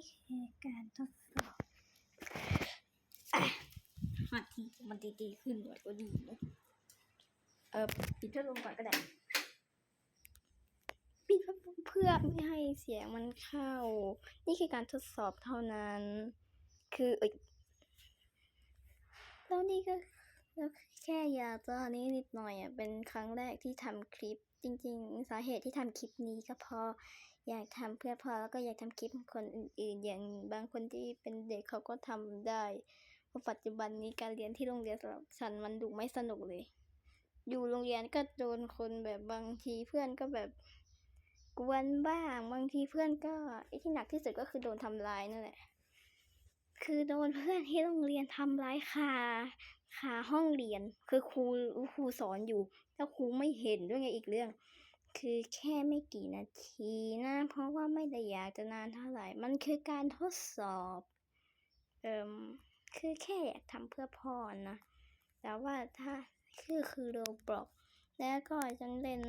นี่คือการทดสอบอะมาทีมันดีๆขึ้นหน่อยก็ดีนะเออปิดพัดลมก่อนก็ได้ปิดพัดลมเพื่อไม่ให้เสียงมันเข้า นี่คือการทดสอบเท่านั้น คือเอยแล้วนี่ก็แล้วแค่อยากจะนี้นิดหน่อยอะเป็นครั้งแรกที่ทำคลิปจริง ๆ สาเหตุที่ทำคลิปนี้ก็เพราะ อยากทำเพื่อพอแล้วก็อยากทำคลิปคนอื่นๆ อย่างบางคนที่เป็นเด็กเขาก็ทำได้เพราะปัจจุบันนี้การเรียนที่โรงเรียนสำหรับฉันมันดูไม่สนุกเลย อยู่โรงเรียนก็โดนคนแบบบางทีเพื่อนก็แบบกวนบ้างบางทีเพื่อนก็ไอ้ที่หนักที่สุดก็คือโดนทำร้ายนั่นแหละ คือโดนเพื่อนที่โรงเรียนทำร้ายคาคาห้องเรียน คือครูครูสอนอยู่แล้วครูไม่เห็นด้วยไงอีกเรื่อง คือแค่ไม่กี่นาทีนะ เพราะว่าไม่ได้อยากจะนานเท่าไหร่ มันคือการทดสอบ เอิมคือแค่อยากทำเพื่อพ่อนะ แต่ว่าถ้าคือคือโรบล็อกแล้วก็จะเล่น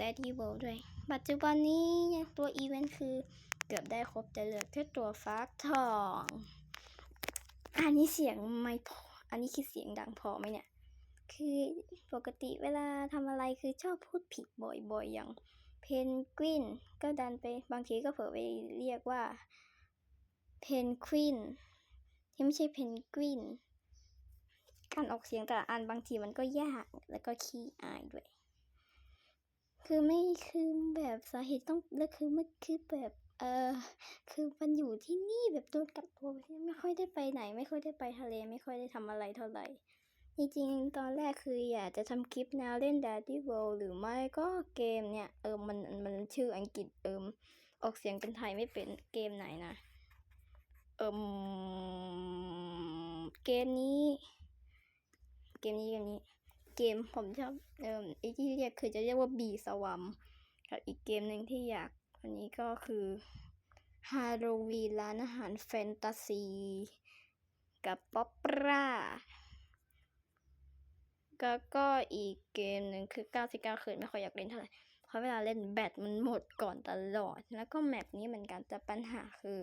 Daddy World ด้วย ปัจจุบันนี้ยังตัวอีเวนต์คือเกือบได้ครบแต่เหลือแค่ตัวฟักทอง อันนี้เสียงไม่พอ อันนี้คือเสียงดังพอไหมเนี่ย คือปกติเวลาทำอะไรคือชอบพูดผิดบ่อยๆ อย่างเพนกวินก็ดันไปบางทีก็เผลอไปเรียกว่าเพนกวินที่ไม่ใช่เพนกวินการออกเสียงแต่ละอันบางทีมันก็ยากแล้วก็ขี้อายด้วย คือไม่คือแบบสาเหตุต้องแล้วคือไม่คือแบบเออคือมันอยู่ที่นี่แบบโดนกักตัวไว้ที่ไม่ค่อยได้ไปไหน ไม่ค่อยได้ไปทะเล ไม่ค่อยได้ทำอะไรเท่าไหร่ จริงๆ ตอนแรกคืออยากจะทำคลิปแนวเล่น Daddy World หรือไม่ก็เกมเนี่ย เออมันมันชื่ออังกฤษเอิมออกเสียงเป็นไทยไม่เป็นเกมไหนนะ เอิมเกมนี้ เกมนี้เกมนี้ เกมผมชอบเอิมไอที่เรียกคือจะเรียกว่าบีสวัมกับอีกเกมหนึ่งที่อยากอันนี้ก็คือฮาโลวีนร้านอาหารแฟนตาซี กับป๊อปปรา ก็ก็อีกเกมหนึ่งคือ 99 คืนไม่ค่อยอยากเล่นเท่าไหร่เพราะเวลาเล่นแบตมันหมดก่อนตลอด แล้วก็แมปนี้เหมือนกันแต่ปัญหาคือ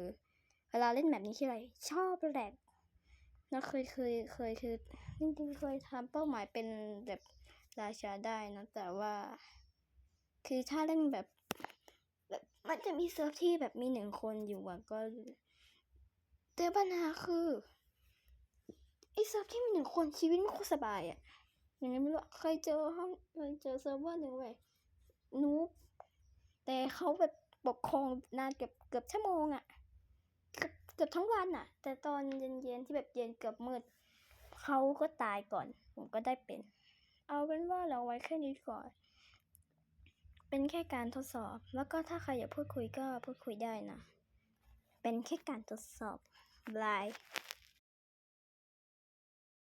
เวลาเล่นแมปนี้คืออะไรชอบแหลกแล้วเคยเคยเคยคือจริงๆเคยทำเป้าหมายเป็นแบบราชาได้นะแต่ว่า คือถ้าเล่นแบบแบบมันจะมีเซิร์ฟที่แบบมีหนึ่งคนอยู่อะก็แต่ปัญหาคือไอเซิร์ฟที่มีหนึ่งคนชีวิตไม่โคตรสบายอะ อย่างนี้ไม่รู้เคยเจอห้องเคยเจอเซิร์ฟเวอร์หนึ่งเว้ยนูบแต่เขาแบบปกครองนานเกือบเกือบชั่วโมงอะเกือบเกือบทั้งวันอะแต่ตอนเย็นๆที่แบบเย็นเกือบมืดเขาก็ตายก่อน ผมก็ได้เป็น เอาเป็นว่าเราไว้แค่นี้ก่อน เป็นแค่การทดสอบ แล้วก็ถ้าใครอยากพูดคุยก็พูดคุยได้นะ เป็นแค่การทดสอบบาย